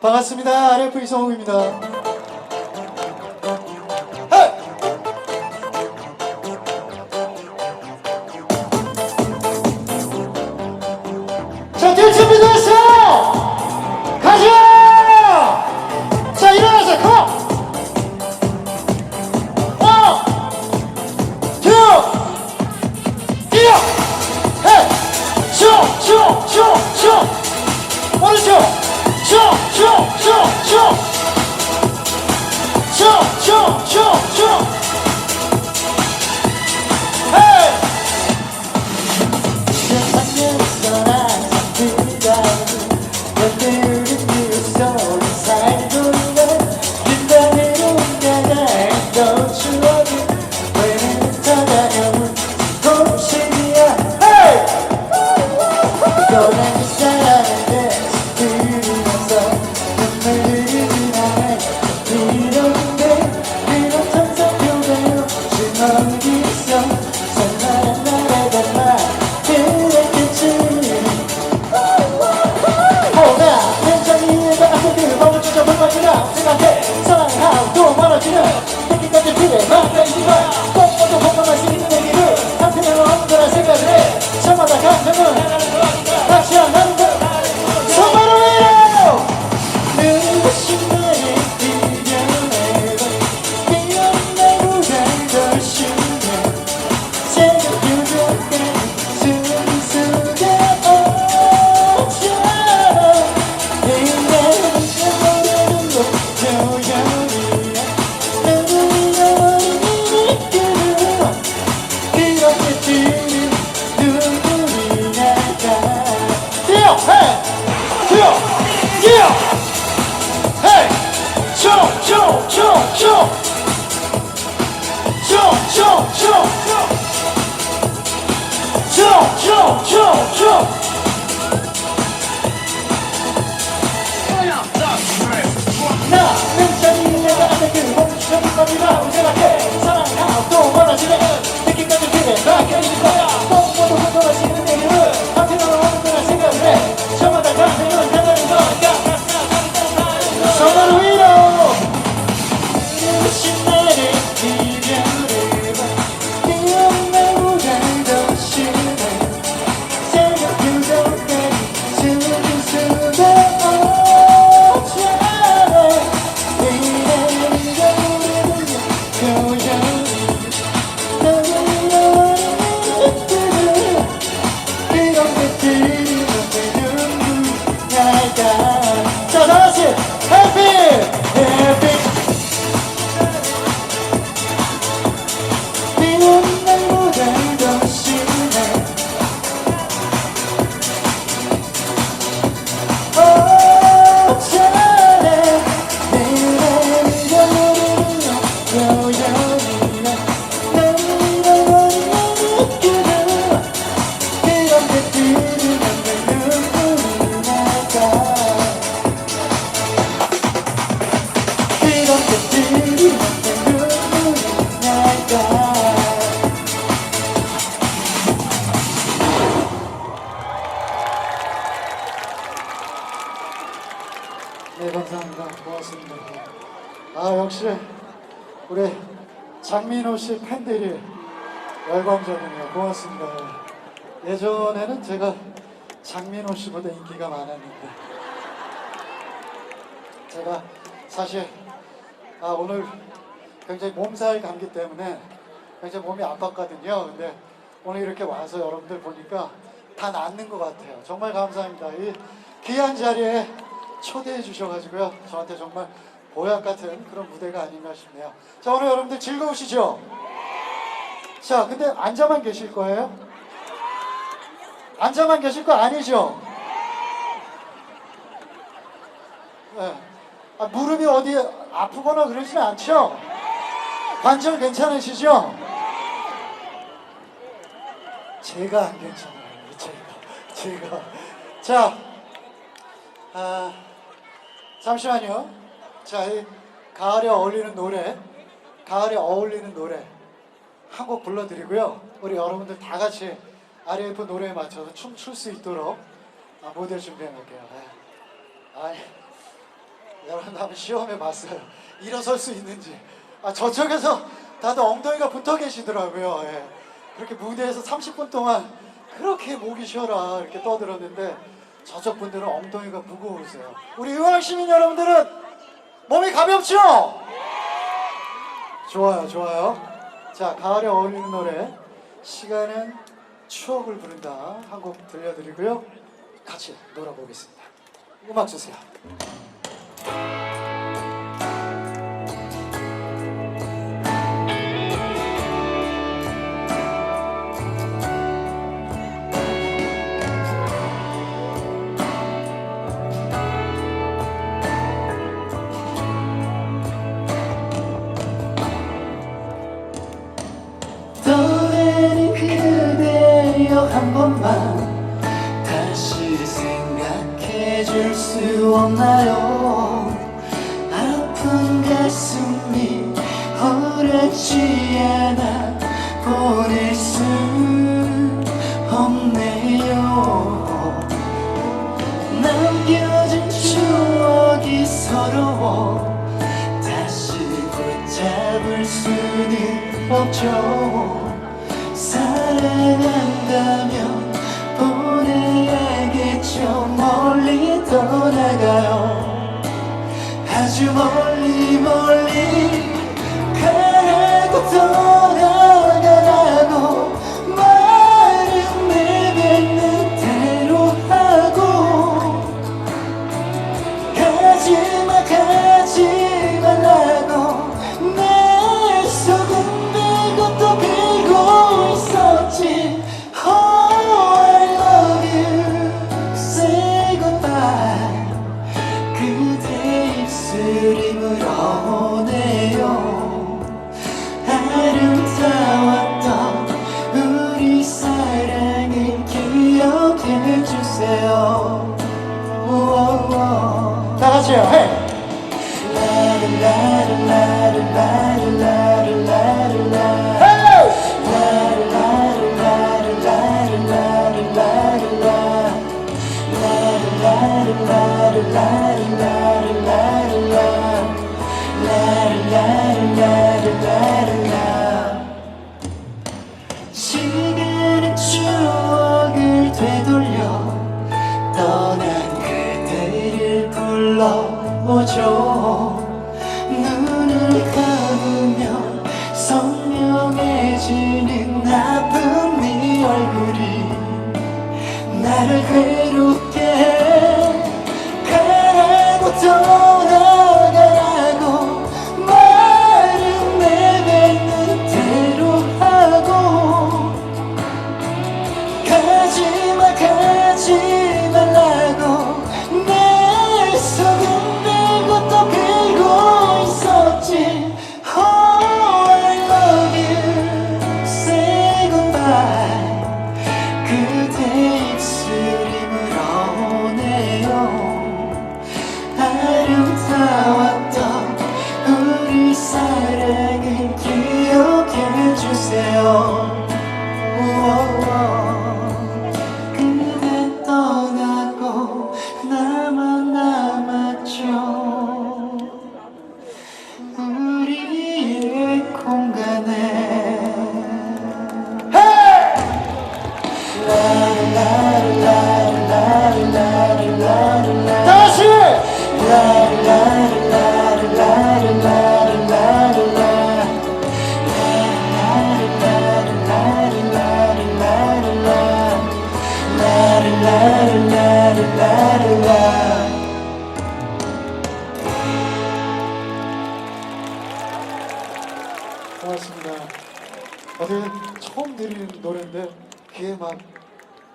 반갑습니다. RF 이성욱입니다. 자, 뛸 준비 됐어요! 가자! 자, 뛰어! 헤이! 슈, 슈, 슈, 슈! 오른쪽! 슈, 쇼! 쇼! 쇼! 쇼! 쇼! 쇼! 쇼! 사랑이 하나도 많아지는 느낌까지 그게 나 견딜 거야. 똥 모두 흔들어지는 날까 자 다같이 해피 해피 씨 팬들이 열광적이네요. 고맙습니다. 예전에는 제가 장민호 씨보다 인기가 많았는데 제가 사실 아 오늘 굉장히 몸살 감기 때문에 굉장히 몸이 아팠거든요. 근데 오늘 이렇게 와서 여러분들 보니까 다 낫는 것 같아요. 정말 감사합니다. 이 귀한 자리에 초대해 주셔가지고요. 저한테 정말 보약 같은 그런 무대가 아닌가 싶네요 자 오늘 여러분들 즐거우시죠? 자 근데 앉아만 계실 거예요? 앉아만 계실 거 아니죠? 네. 아, 무릎이 어디 아프거나 그러진 않죠? 관절 괜찮으시죠? 제가 안 괜찮아요. 제가. 제가. 자, 아, 잠시만요. 자, 이 가을에 어울리는 노래, 가을에 어울리는 노래 한 곡 불러드리고요. 우리 여러분들 다 같이 RF 노래에 맞춰서 춤출 수 있도록 아, 무대 준비해 놓을게요. 네. 아니, 여러분 한번 시험해 봤어요. 일어설 수 있는지. 아 저쪽에서 다들 엉덩이가 붙어 계시더라고요. 예. 그렇게 무대에서 30분 동안 그렇게 목이 쉬어라 이렇게 떠들었는데 저쪽 분들은 엉덩이가 무거우세요. 우리 의왕 시민 여러분들은 몸이 가볍죠? 좋아요, 좋아요. 자, 가을에 어울리는 노래 시간은 추억을 부른다 한 곡 들려드리고요. 같이 놀아보겠습니다. 음악 주세요. 한 번만 다시 생각해 줄 수 없나요? 아픈 가슴이 허락지 않아 보낼 수 없네요. 남겨진 추억이 서러워 다시 붙잡을 수는 없죠 사랑한다면 보내야겠죠. 멀리 떠나가요. 아주 멀리 멀리 시간은 추억을 되돌려 떠난 그대를 불러오죠. 눈을 감으면 선명해지는 나쁜 네 얼굴이 나를 괴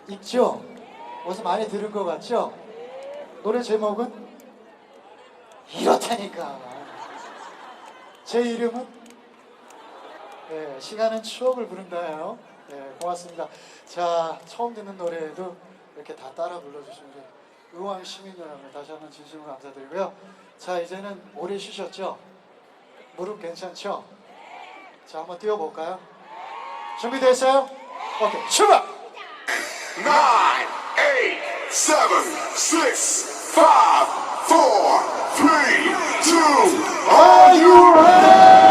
익죠? 어디서 많이 들은 것 같죠? 노래 제목은 이렇다니까. 제 이름은 네, 시간은 추억을 부른다요. 네, 고맙습니다. 자, 처음 듣는 노래에도 이렇게 다 따라 불러주신 우리 의왕 시민 여러분 다시 한번 진심으로 감사드리고요. 자, 이제는 오래 쉬셨죠? 무릎 괜찮죠? 자, 한번 뛰어볼까요? 준비됐어요? 오케이, 출발! Nine, eight, seven, six, five, four, three, two, Are you ready?